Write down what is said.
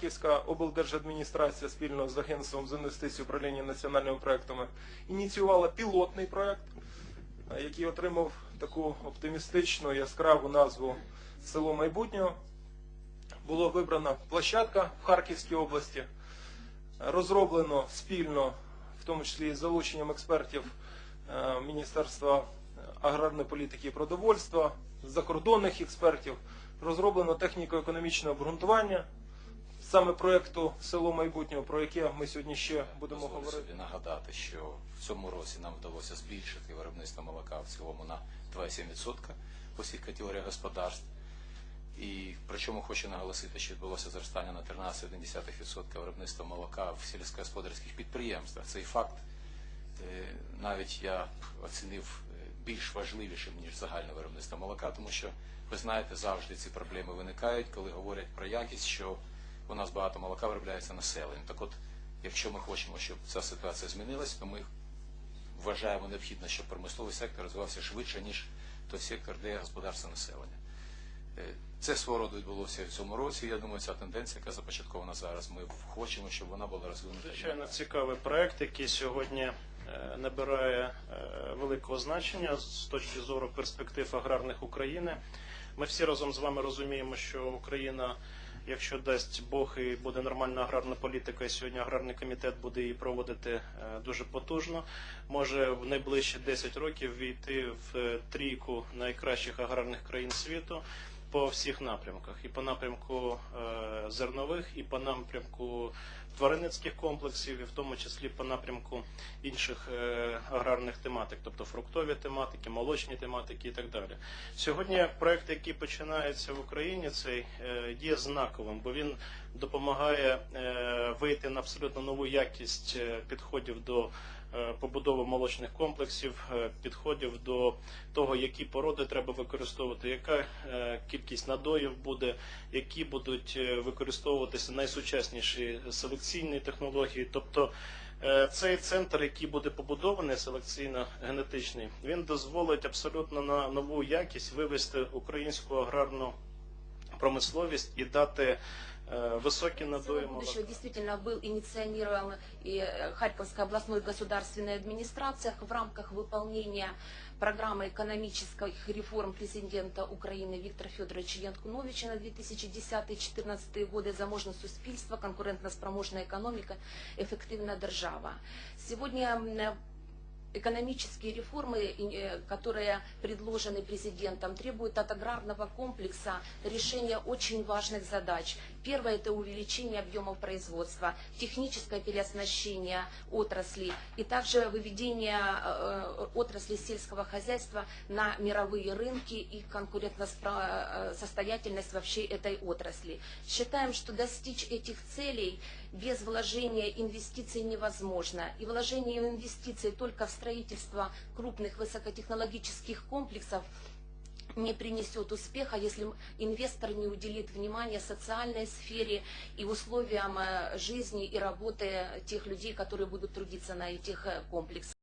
Київська облдержадміністрація спільно з Агентством з інвестицій управління національними проектами ініціювала пілотний проект, е, який отримав таку оптимістичну яскраву назву Село майбутнього. Була вибрана площадка в Харківській області, розроблено спільно, в тому числі з залученням експертів е, Міністерства аграрної політики і продовольства, закордонних експертів, розроблено техніко-економічне обґрунтування саме проекту Село майбутнього, про яке ми сьогодні ще будемо Дозволю говорити. собі нагадати, що в цьому році нам вдалося збільшити виробництво молока в цілому на 2,7% по всіх категоріях господарств. І причому хочу наголосити, що відбулося зростання на 13,1% виробництва молока в сільськогосподарських підприємствах. Цей факт е, навіть я оцінив е, більш важливішим, ніж загальне виробництво молока, тому що ви знаєте, завжди ці проблеми виникають, коли говорять про якість, що у нас багато молока виробляється населенням. Так от, якщо ми хочемо, щоб ця ситуація змінилась, то ми вважаємо необхідно, щоб промисловий сектор розвивався швидше, ніж той сектор, де господарство населення. Е, Це свого роду відбулося в цьому році. Я думаю, ця тенденція, яка започаткована зараз, ми хочемо, щоб вона була розвинута. Звичайно, цікавий проект, який сьогодні е, набирає е, великого значення з точки зору перспектив аграрних України. Ми всі разом з вами розуміємо, що Україна, якщо дасть Бог і буде нормальна аграрна політика, і сьогодні аграрний комітет буде її проводити е, дуже потужно, може в найближчі 10 років війти в е, трійку найкращих аграрних країн світу по всіх напрямках, і по напрямку е, зернових, і по напрямку тваринницьких комплексів, і в тому числі по напрямку інших е, аграрних тематик, тобто фруктові тематики, молочні тематики і так далі. Сьогодні проект, який починається в Україні, цей е, є знаковим, бо він допомагає е, вийти на абсолютно нову якість підходів до побудови молочних комплексів, підходів до того, які породи треба використовувати, яка кількість надоїв буде, які будуть використовуватися найсучасніші селекційні технології. Тобто е, цей центр, який буде побудований селекційно-генетичний, він дозволить абсолютно на нову якість вивести українську аграрну промисловість і дати е, високі надої Целое молока. будущего действительно был инициирован и э, Харьковской областной государственной администрацией в рамках выполнения программы экономических реформ президента Украины Виктора Федоровича Янкуновича на 2010-2014 годы «Заможность суспільства, конкурентно-спроможная экономика, эффективная держава». Сегодня м, экономические реформы, э, которые предложены президентом, требуют от аграрного комплекса решения очень важных задач. Первое – это увеличение объемов производства, техническое переоснащение отрасли и также выведение э, отрасли сельского хозяйства на мировые рынки и конкурентосостоятельность во всей этой отрасли. Считаем, что достичь этих целей без вложения инвестиций невозможно. И вложение инвестиций только в строительство крупных высокотехнологических комплексов не принесет успеха, если инвестор не уделит внимания социальной сфере и условиям э, жизни и работы тех людей, которые будут трудиться на этих э, комплексах.